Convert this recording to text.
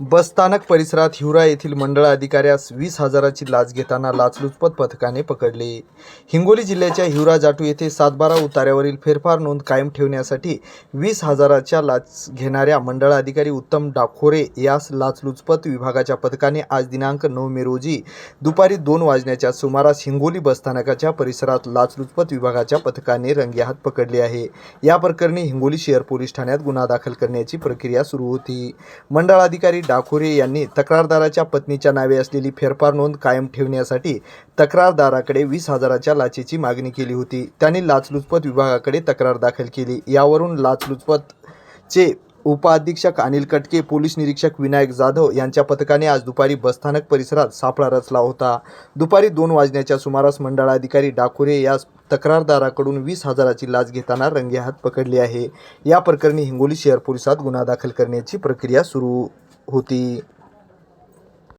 बसस्थानक परिसरात हिवरा येथील मंडळ अधिकाऱ्यास वीस हजाराची लाच घेताना लाचलुचपत पथकाने पकडले. हिंगोली जिल्ह्याच्या हिवरा जाटू येथे सातबारा उतार्यावरील फेरफार नोंद कायम ठेवण्यासाठी वीस हजाराच्या लाच घेणाऱ्या मंडळ अधिकारी उत्तम डाखोरे यास लाचलुचपत विभागाच्या पथकाने आज दिनांक नऊ मे रोजी दुपारी दोन वाजण्याच्या सुमारास हिंगोली बसस्थानकाच्या परिसरात लाचलुचपत विभागाच्या पथकाने रंगेहात पकडले आहे. या प्रकरणी हिंगोली शहर पोलीस ठाण्यात गुन्हा दाखल करण्याची प्रक्रिया सुरू होती. मंडळ अधिकारी डाकुरे यांनी तक्रारदाराच्या पत्नीच्या नावे असलेली फेरफार नोंद कायम ठेवण्यासाठी तक्रारदाराकडे वीस हजाराच्या लाचेची मागणी केली होती. त्यांनी लाचलुचपत विभागाकडे तक्रार दाखल केली. यावरून लाचलुचपतचे उपअधीक्षक अनिल कटके पोलीस निरीक्षक विनायक जाधव यांच्या पथकाने आज दुपारी बसस्थानक परिसरात सापळा रचला होता. दुपारी दोन वाजण्याच्या सुमारास मंडळाधिकारी डाकुरे यास तक्रारदाराकडून वीस हजाराची लाच घेताना रंगेहात पकडली आहे. या प्रकरणी हिंगोली शहर पोलिसात गुन्हा दाखल करण्याची प्रक्रिया सुरू होती